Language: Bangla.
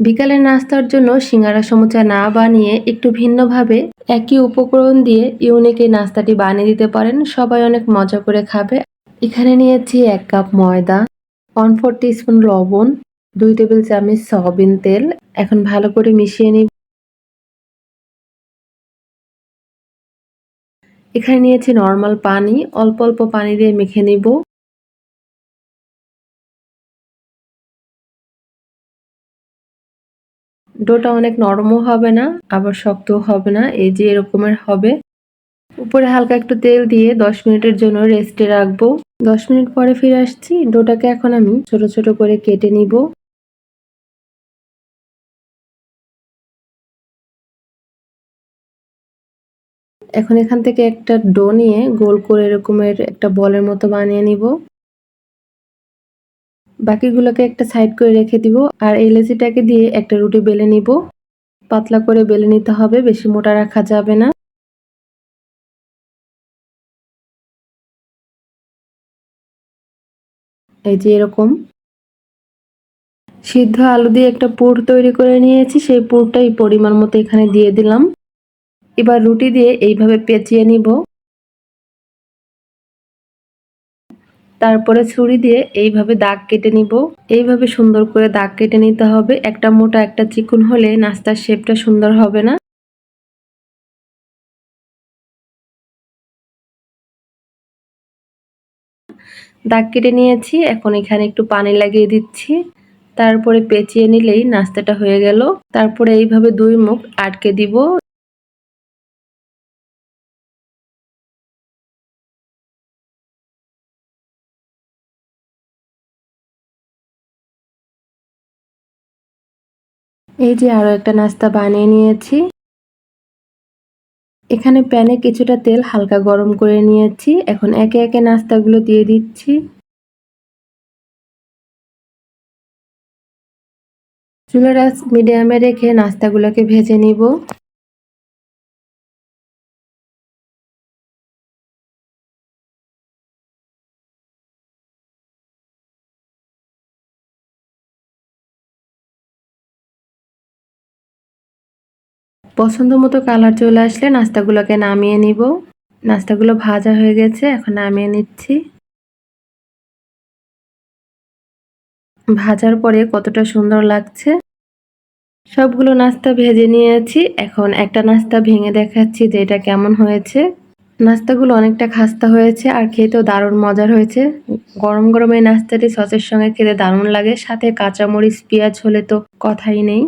বিকালের নাস্তার জন্য সিঙ্গারা সমুচা না বানিয়ে একটু ভিন্নভাবে একই উপকরণ দিয়ে ইউনিক নাস্তাটি বানিয়ে দিতে পারেন। সবাই অনেক মজা করে খাবে। এখানে নিয়েছি এক কাপ ময়দা ওয়ান ফোর স্পুন লবণ, দুই টেবিল চামচ সয়াবিন তেল। এখন ভালো করে মিশিয়ে নিব। এখানে নিয়েছি নর্মাল পানি। অল্প অল্প পানি দিয়ে মেখে নিব। ডোটা অনেক নরমও হবে না, আবার শক্তও হবে না, এই যে এরকমের হবে। উপরে হালকা একটু তেল দিয়ে দশ মিনিটের জন্য রেস্টে রাখব। দশ মিনিট পরে ফিরে আসছি, ডোটাকে এখন আমি ছোট ছোট করে কেটে নিব। এখন এখান থেকে একটা ডো নিয়ে গোল করে এরকমের একটা বলের মতো বানিয়ে নিব। বাকিগুলোকে একটা সাইড করে রেখে দিব, আর এই লেচিটাকে দিয়ে একটা রুটি বেলে নিব। পাতলা করে বেলে নিতে হবে, বেশি মোটা রাখা যাবে না। এই যে এরকম। সিদ্ধ আলু দিয়ে একটা পুর তৈরি করে নিয়েছি, সেই পুরটাই পরিমাণ মতো এখানে দিয়ে দিলাম। এবার রুটি দিয়ে এইভাবে পেঁচিয়ে নিব। তারপরে ছুরি দিয়ে এইভাবে দাগ কেটে নিব। এইভাবে সুন্দর করে দাগ কেটে নিতে হবে। একটা মোটা, একটা চিকুন হলে নাস্তার শেপটা সুন্দর হবে না। দাগ কেটে নিয়েছি। এখন এখানে একটু পানি লাগিয়ে দিচ্ছি। তারপরে পেঁচিয়ে নিলেই নাস্তাটা হয়ে গেল। তারপরে এইভাবে দুই মুখ আটকে দিব। এই যে আরও একটা নাস্তা বানিয়ে নিয়েছি। এখানে প্যানে কিছুটা তেল হালকা গরম করে নিয়েছি। এখন একে একে নাস্তাগুলো দিয়ে দিচ্ছি। চুলার মিডিয়ামে রেখে নাস্তাগুলোকে ভেজে নিব। পছন্দ মতো কালার চলে আসলে নাস্তাগুলোকে নামিয়ে নিব। নাস্তাগুলো ভাজা হয়ে গেছে, এখন নামিয়ে নিচ্ছি। ভাজার পরে কতটা সুন্দর লাগছে। সবগুলো নাস্তা ভেজে নিয়েছি, এখন একটা নাস্তা ভেঙে দেখাচ্ছি যে এটা কেমন হয়েছে। নাস্তাগুলো অনেকটা খাস্তা হয়েছে আর খেতেও দারুণ মজার হয়েছে। গরম গরম এই নাস্তাটি সসের সঙ্গে খেতে দারুণ লাগে, সাথে কাঁচামরিচ, পেঁয়াজ হলে তো কথাই নেই।